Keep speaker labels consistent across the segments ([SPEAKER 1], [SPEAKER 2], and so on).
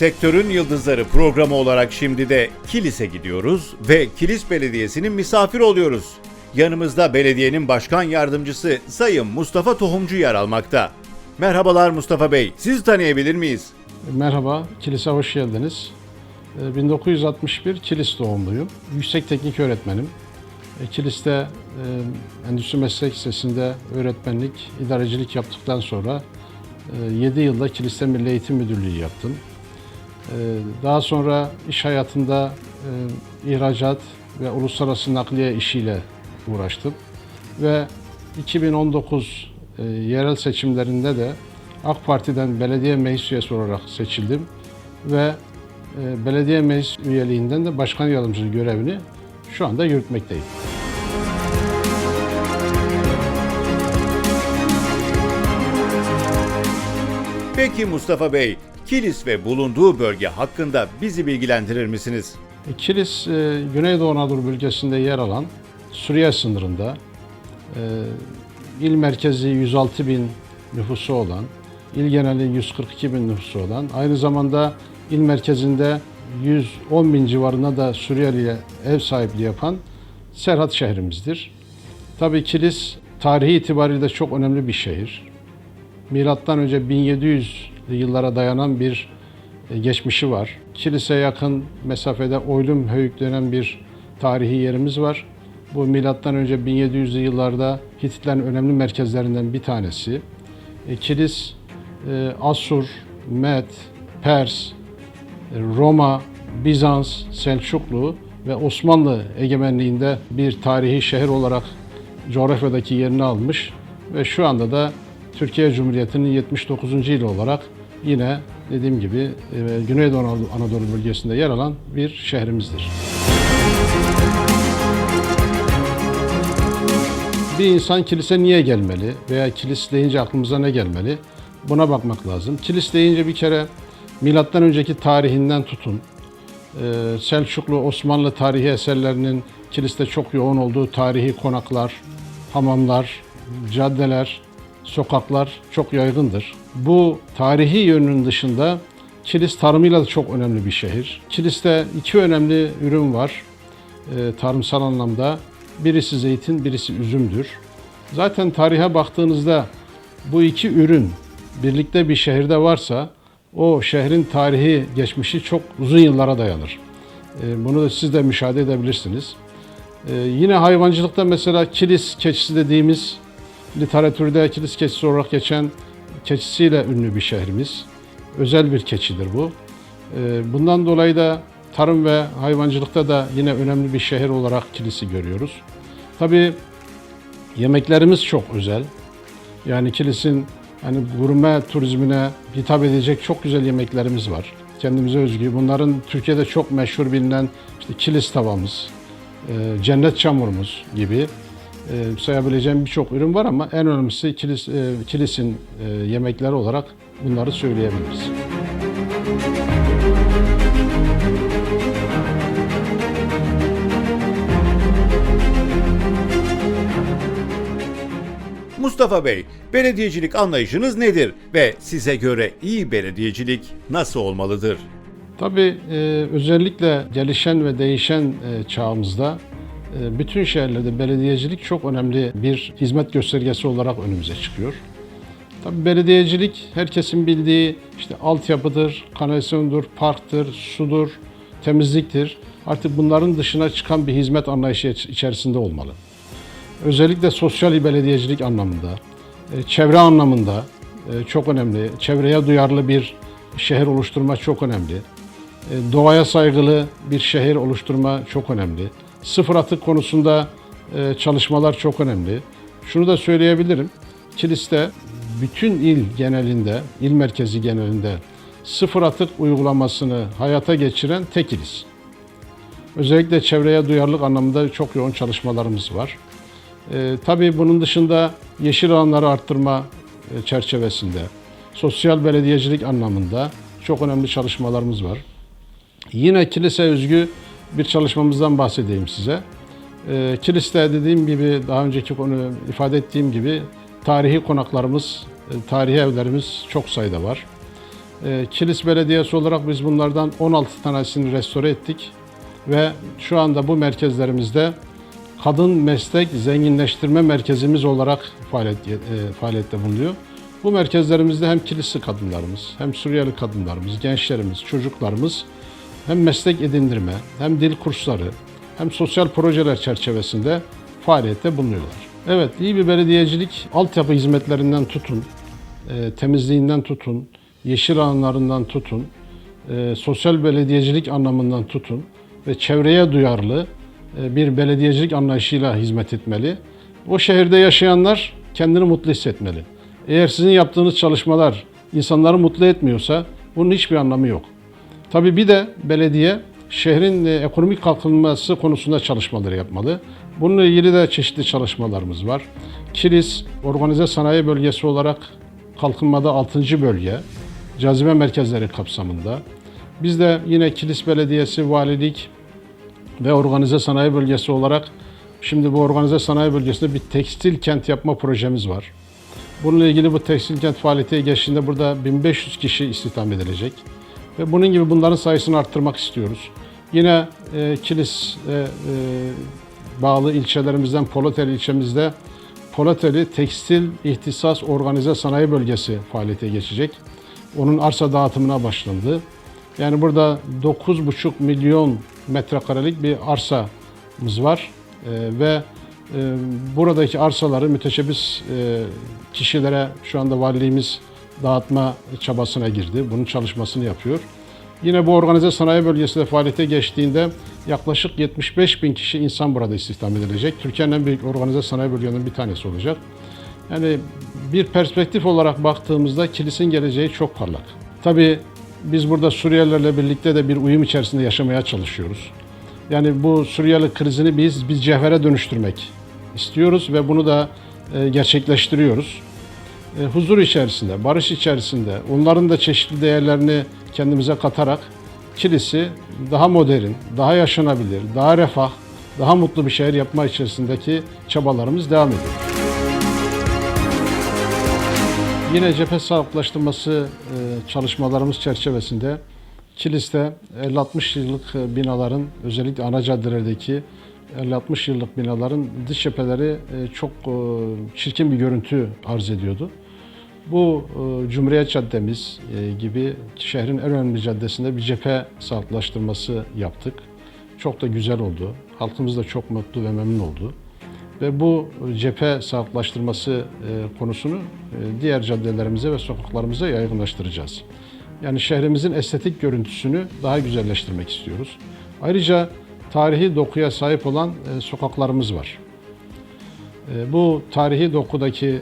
[SPEAKER 1] Sektörün Yıldızları programı olarak şimdi de Kilis'e gidiyoruz ve Kilis Belediyesi'nin misafir oluyoruz. Yanımızda belediyenin başkan yardımcısı Sayın Mustafa Tohumcu yer almakta. Merhabalar Mustafa Bey, sizi tanıyabilir miyiz?
[SPEAKER 2] Merhaba, Kilis'e hoş geldiniz. Ee, 1961 Kilis doğumluyum. Yüksek teknik öğretmenim. E, Kilis'te e, Endüstri Meslek Lisesi'nde öğretmenlik, idarecilik yaptıktan sonra 7 yılda Kilis'te Milli Eğitim Müdürlüğü yaptım. E, Daha sonra iş hayatında e, ihracat ve uluslararası nakliye işiyle uğraştım. Ve 2019 e, yerel seçimlerinde de AK Parti'den belediye meclis üyesi olarak seçildim ve e, belediye meclis üyeliğinden de başkan yardımcılığı görevini şu anda yürütmekteyim.
[SPEAKER 1] Peki Mustafa Bey, Kilis ve bulunduğu bölge hakkında bizi bilgilendirir misiniz?
[SPEAKER 2] E, Kilis, e, Güneydoğu Anadolu bölgesinde yer alan Suriye sınırında e, il merkezi 106 bin nüfusu olan, il geneli 142 bin nüfusu olan, aynı zamanda il merkezinde 110 bin civarında da Suriyeli'ye ev sahipliği yapan Serhat şehrimizdir. Tabii Kilis tarihi itibariyle çok önemli bir şehir. Milattan önce 1700 yıllara dayanan bir e, geçmişi var. Kilis'e yakın mesafede Oylum Höyük denen bir tarihi yerimiz var. Bu milattan önce 1700'lü yıllarda Hititlerin önemli merkezlerinden bir tanesi. E, Kilis, e, Asur, Med, Pers, e, Roma, Bizans, Selçuklu ve Osmanlı egemenliğinde bir tarihi şehir olarak coğrafyadaki yerini almış ve şu anda da Türkiye Cumhuriyeti'nin 79. ili olarak yine dediğim gibi e, Güneydoğu Anadolu- bölgesinde yer alan bir şehrimizdir. Bir insan kilise niye gelmeli veya kilis deyince aklımıza ne gelmeli? Buna bakmak lazım. Kilis deyince bir kere milattan önceki tarihinden tutun, e, Selçuklu, Osmanlı tarihi eserlerinin kiliste çok yoğun olduğu tarihi konaklar, hamamlar, caddeler, sokaklar çok yaygındır. Bu tarihi yönünün dışında Kilis tarımıyla da çok önemli bir şehir. Kilis'te iki önemli ürün var e, tarımsal anlamda. Birisi zeytin, birisi üzümdür. Zaten tarihe baktığınızda bu iki ürün birlikte bir şehirde varsa o şehrin tarihi geçmişi çok uzun yıllara dayanır. E, Bunu da siz de müşahede edebilirsiniz. E, Yine hayvancılıkta mesela kilis keçisi dediğimiz literatürde kilis keçisi olarak geçen keçisiyle ünlü bir şehrimiz. Özel bir keçidir bu. E, Bundan dolayı da tarım ve hayvancılıkta da yine önemli bir şehir olarak kilisi görüyoruz. Tabii yemeklerimiz çok özel. Yani kilisin hani gurme turizmine hitap edecek çok güzel yemeklerimiz var. Kendimize özgü. Bunların Türkiye'de çok meşhur bilinen işte kilis tavamız, e, cennet çamurumuz gibi e, sayabileceğim birçok ürün var ama en önemlisi kilis, e, kilisin yemekleri olarak bunları söyleyebiliriz.
[SPEAKER 1] Mustafa Bey, belediyecilik anlayışınız nedir ve size göre iyi belediyecilik nasıl olmalıdır?
[SPEAKER 2] Tabii e, özellikle gelişen ve değişen e, çağımızda e, bütün şehirlerde belediyecilik çok önemli bir hizmet göstergesi olarak önümüze çıkıyor. Tabii belediyecilik herkesin bildiği işte altyapıdır, kanalizasyondur, parktır, sudur, temizliktir. Artık bunların dışına çıkan bir hizmet anlayışı iç- içerisinde olmalı. Özellikle sosyal belediyecilik anlamında, e, çevre anlamında e, çok önemli. Çevreye duyarlı bir şehir oluşturma çok önemli. E, Doğaya saygılı bir şehir oluşturma çok önemli. Sıfır atık konusunda çalışmalar çok önemli. Şunu da söyleyebilirim. Kilis'te bütün il genelinde, il merkezi genelinde sıfır atık uygulamasını hayata geçiren tek iliz. Özellikle çevreye duyarlılık anlamında çok yoğun çalışmalarımız var. Ee, tabii bunun dışında yeşil alanları arttırma e, çerçevesinde, sosyal belediyecilik anlamında çok önemli çalışmalarımız var. Yine kilise özgü bir çalışmamızdan bahsedeyim size. Ee, kiliste dediğim gibi, daha önceki konu ifade ettiğim gibi tarihi konaklarımız, e, tarihi evlerimiz çok sayıda var. Ee, Kilis Belediyesi olarak biz bunlardan 16 tanesini restore ettik ve şu anda bu merkezlerimizde kadın meslek zenginleştirme merkezimiz olarak faaliyet, e, faaliyette bulunuyor. Bu merkezlerimizde hem kilisi kadınlarımız, hem Suriyeli kadınlarımız, gençlerimiz, çocuklarımız hem meslek edindirme, hem dil kursları, hem sosyal projeler çerçevesinde faaliyette bulunuyorlar. Evet, iyi bir belediyecilik altyapı hizmetlerinden tutun, e, temizliğinden tutun, yeşil alanlarından tutun, e, sosyal belediyecilik anlamından tutun ve çevreye duyarlı bir belediyecilik anlayışıyla hizmet etmeli. O şehirde yaşayanlar kendini mutlu hissetmeli. Eğer sizin yaptığınız çalışmalar insanları mutlu etmiyorsa bunun hiçbir anlamı yok. Tabii bir de belediye şehrin e, ekonomik kalkınması konusunda çalışmaları yapmalı. Bununla ilgili de çeşitli çalışmalarımız var. Kilis organize sanayi bölgesi olarak kalkınmada 6. bölge, cazibe merkezleri kapsamında. Biz de yine Kilis Belediyesi, Valilik ve organize sanayi bölgesi olarak şimdi bu organize sanayi bölgesinde bir tekstil kent yapma projemiz var. Bununla ilgili bu tekstil kent faaliyete geçtiğinde burada 1500 kişi istihdam edilecek. Ve bunun gibi bunların sayısını arttırmak istiyoruz. Yine e, Kilis e, e, bağlı ilçelerimizden Polateli ilçemizde Polateli Tekstil İhtisas Organize Sanayi Bölgesi faaliyete geçecek. Onun arsa dağıtımına başlandı. Yani burada 9,5 milyon metrekarelik bir arsamız var E, ve e, buradaki arsaları müteşebbis e, kişilere şu anda valiliğimiz dağıtma çabasına girdi. Bunun çalışmasını yapıyor. Yine bu organize sanayi bölgesinde faaliyete geçtiğinde yaklaşık 75 bin kişi insan burada istihdam edilecek. Türkiye'nin en büyük organize sanayi bölgelerinden bir tanesi olacak. Yani bir perspektif olarak baktığımızda kilisin geleceği çok parlak. Tabii biz burada Suriyelilerle birlikte de bir uyum içerisinde yaşamaya çalışıyoruz. Yani bu Suriyeli krizini biz biz cevhere dönüştürmek istiyoruz ve bunu da e, gerçekleştiriyoruz. E, huzur içerisinde, barış içerisinde, onların da çeşitli değerlerini kendimize katarak kilisi daha modern, daha yaşanabilir, daha refah, daha mutlu bir şehir yapma içerisindeki çabalarımız devam ediyor. Yine cephe sağlıklaştırması e, çalışmalarımız çerçevesinde Kilis'te 50-60 yıllık e, binaların özellikle ana caddelerdeki 50-60 yıllık binaların dış cepheleri e, çok çirkin bir görüntü arz ediyordu. Bu Cumhuriyet Caddemiz gibi şehrin en önemli caddesinde bir cephe sağlıklaştırması yaptık. Çok da güzel oldu. Halkımız da çok mutlu ve memnun oldu. Ve bu cephe sağlıklaştırması e, konusunu e, diğer caddelerimize ve sokaklarımıza yaygınlaştıracağız. Yani şehrimizin estetik görüntüsünü daha güzelleştirmek istiyoruz. Ayrıca tarihi dokuya sahip olan e, sokaklarımız var. Bu tarihi dokudaki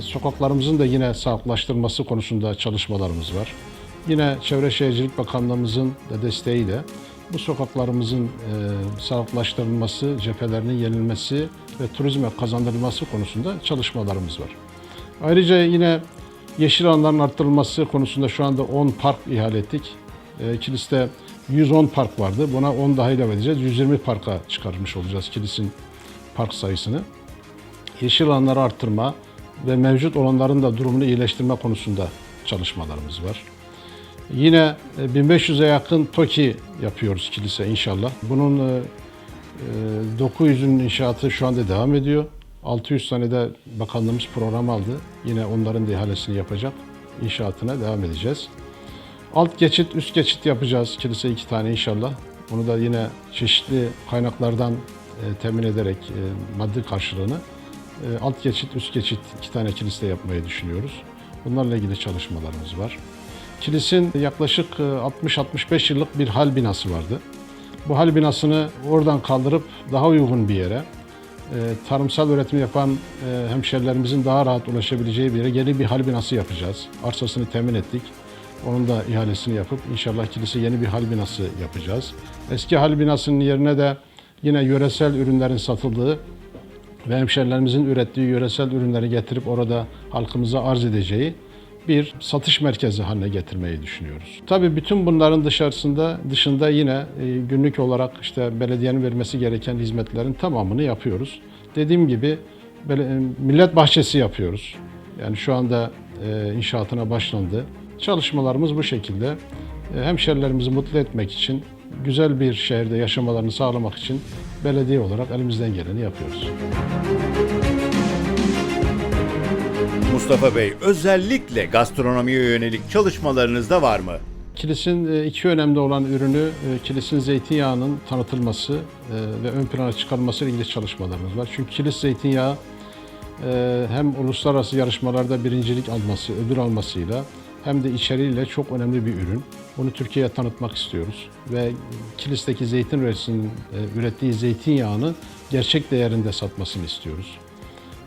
[SPEAKER 2] sokaklarımızın da yine sağlıklaştırılması konusunda çalışmalarımız var. Yine Çevre Şehircilik Bakanlığımızın desteğiyle bu sokaklarımızın e, sağlıklaştırılması, cephelerinin yenilmesi ve turizme kazandırılması konusunda çalışmalarımız var. Ayrıca yine yeşil alanların arttırılması konusunda şu anda 10 park ihale ettik. E, Kilis'te 110 park vardı. Buna 10 daha ilave edeceğiz. 120 parka çıkarmış olacağız Kilis'in park sayısını yeşil alanları arttırma ve mevcut olanların da durumunu iyileştirme konusunda çalışmalarımız var. Yine e, 1500'e yakın TOKİ yapıyoruz kilise inşallah. Bunun e, e, 900'ün inşaatı şu anda devam ediyor. 600 tane de bakanlığımız program aldı. Yine onların da ihalesini yapacak. İnşaatına devam edeceğiz. Alt geçit, üst geçit yapacağız. Kilise iki tane inşallah. Bunu da yine çeşitli kaynaklardan e, temin ederek e, maddi karşılığını e, alt geçit, üst geçit iki tane kilise yapmayı düşünüyoruz. Bunlarla ilgili çalışmalarımız var. Kilisin yaklaşık e, 60-65 yıllık bir hal binası vardı. Bu hal binasını oradan kaldırıp daha uygun bir yere, e, tarımsal üretim yapan e, hemşerilerimizin daha rahat ulaşabileceği bir yere yeni bir hal binası yapacağız. Arsasını temin ettik. Onun da ihalesini yapıp inşallah kilise yeni bir hal binası yapacağız. Eski hal binasının yerine de yine yöresel ürünlerin satıldığı ve hemşerilerimizin ürettiği yöresel ürünleri getirip orada halkımıza arz edeceği bir satış merkezi haline getirmeyi düşünüyoruz. Tabii bütün bunların dışarısında dışında yine e, günlük olarak işte belediyenin vermesi gereken hizmetlerin tamamını yapıyoruz. Dediğim gibi bele- millet bahçesi yapıyoruz. Yani şu anda e, inşaatına başlandı. Çalışmalarımız bu şekilde. E, Hemşerilerimizi mutlu etmek için, güzel bir şehirde yaşamalarını sağlamak için belediye olarak elimizden geleni yapıyoruz.
[SPEAKER 1] Mustafa Bey, özellikle gastronomiye yönelik çalışmalarınız da var mı?
[SPEAKER 2] Kilisin e, iki önemli olan ürünü e, kilisin zeytinyağının tanıtılması e, ve ön plana çıkarılması ile ilgili çalışmalarımız var. Çünkü kilis zeytinyağı hem uluslararası yarışmalarda birincilik alması, ödül almasıyla hem de içeriğiyle çok önemli bir ürün. Bunu Türkiye'ye tanıtmak istiyoruz ve kilisteki zeytin üretisinin e, ürettiği zeytinyağını gerçek değerinde satmasını istiyoruz.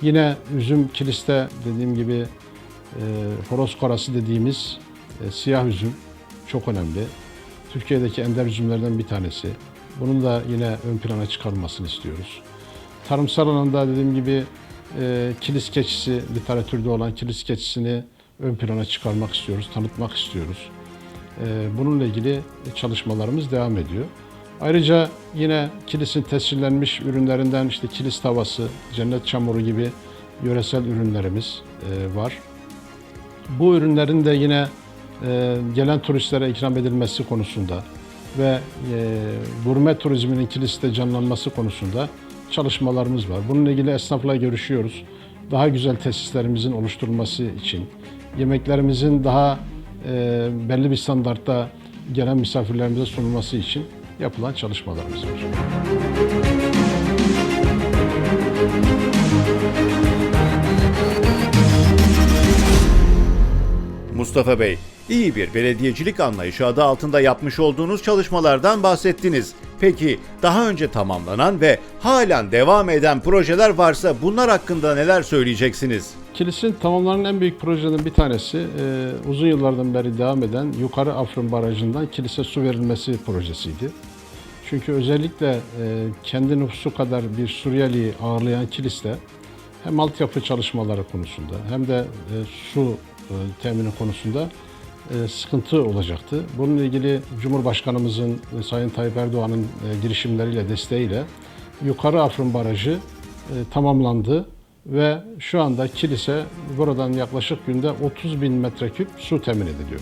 [SPEAKER 2] Yine üzüm kiliste dediğim gibi e, horoz korası dediğimiz e, siyah üzüm çok önemli. Türkiye'deki ender üzümlerden bir tanesi. Bunun da yine ön plana çıkarılmasını istiyoruz. Tarımsal alanda dediğim gibi e, kilis keçisi, literatürde olan kilis keçisini ön plana çıkarmak istiyoruz, tanıtmak istiyoruz. E, bununla ilgili çalışmalarımız devam ediyor. Ayrıca yine kilisin tescillenmiş ürünlerinden işte kilis tavası, cennet çamuru gibi yöresel ürünlerimiz e, var. Bu ürünlerin de yine e, gelen turistlere ikram edilmesi konusunda ve e, gurme turizminin kiliste canlanması konusunda çalışmalarımız var. Bununla ilgili esnafla görüşüyoruz. Daha güzel tesislerimizin oluşturulması için, yemeklerimizin daha belli bir standartta gelen misafirlerimize sunulması için yapılan çalışmalarımız var.
[SPEAKER 1] Mustafa Bey, iyi bir belediyecilik anlayışı adı altında yapmış olduğunuz çalışmalardan bahsettiniz. Peki daha önce tamamlanan ve halen devam eden projeler varsa bunlar hakkında neler söyleyeceksiniz?
[SPEAKER 2] Kilisin tamamlanan en büyük projelerden bir tanesi e, uzun yıllardan beri devam eden Yukarı Afrin Barajı'ndan kilise su verilmesi projesiydi. Çünkü özellikle e, kendi nüfusu kadar bir Suriyeli ağırlayan kiliste hem altyapı çalışmaları konusunda hem de e, su e, temini konusunda sıkıntı olacaktı. Bununla ilgili Cumhurbaşkanımızın Sayın Tayyip Erdoğan'ın girişimleriyle, desteğiyle Yukarı Afrin Barajı tamamlandı ve şu anda kilise buradan yaklaşık günde 30 bin metreküp su temin ediliyor.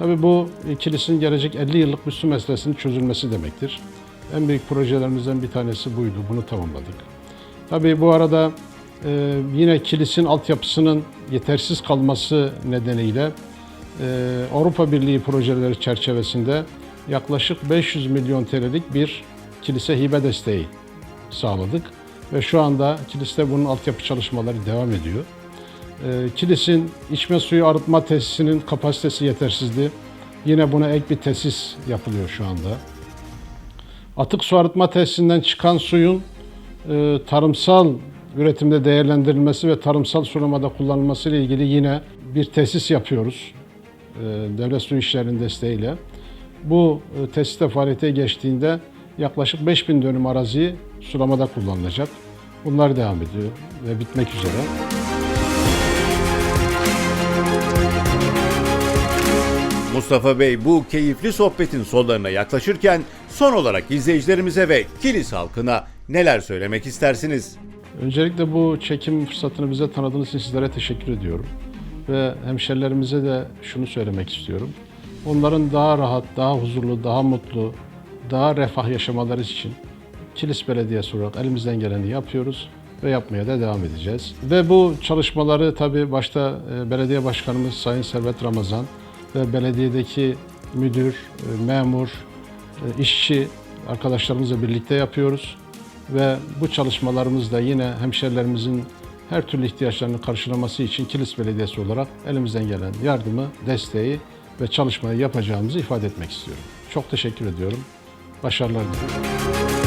[SPEAKER 2] Tabii bu e, kilisin gelecek 50 yıllık su meselesinin çözülmesi demektir. En büyük projelerimizden bir tanesi buydu. Bunu tamamladık. Tabii bu arada e, yine kilisin altyapısının yetersiz kalması nedeniyle e, Avrupa Birliği projeleri çerçevesinde yaklaşık 500 milyon TL'lik bir kilise hibe desteği sağladık. Ve şu anda kiliste bunun altyapı çalışmaları devam ediyor. E, Kilis'in içme suyu arıtma tesisinin kapasitesi yetersizdi. Yine buna ek bir tesis yapılıyor şu anda. Atık su arıtma tesisinden çıkan suyun e, tarımsal üretimde değerlendirilmesi ve tarımsal sulamada kullanılması ile ilgili yine bir tesis yapıyoruz. E, Devlet Su İşleri'nin desteğiyle. Bu e, tesis de faaliyete geçtiğinde yaklaşık 5000 dönüm arazi sulamada kullanılacak. Bunlar devam ediyor ve bitmek üzere.
[SPEAKER 1] Mustafa Bey bu keyifli sohbetin sonlarına yaklaşırken son olarak izleyicilerimize ve Kilis halkına neler söylemek istersiniz?
[SPEAKER 2] Öncelikle bu çekim fırsatını bize tanıdığınız için sizlere teşekkür ediyorum. Ve hemşerilerimize de şunu söylemek istiyorum. Onların daha rahat, daha huzurlu, daha mutlu, daha refah yaşamaları için Kilis Belediyesi olarak elimizden geleni yapıyoruz ve yapmaya da devam edeceğiz. Ve bu çalışmaları tabii başta e, belediye başkanımız Sayın Servet Ramazan ve belediyedeki müdür, e, memur, e, işçi arkadaşlarımızla birlikte yapıyoruz. Ve bu çalışmalarımızda yine hemşerilerimizin her türlü ihtiyaçlarını karşılaması için Kilis Belediyesi olarak elimizden gelen yardımı, desteği ve çalışmayı yapacağımızı ifade etmek istiyorum. Çok teşekkür ediyorum. Başarılar diliyorum.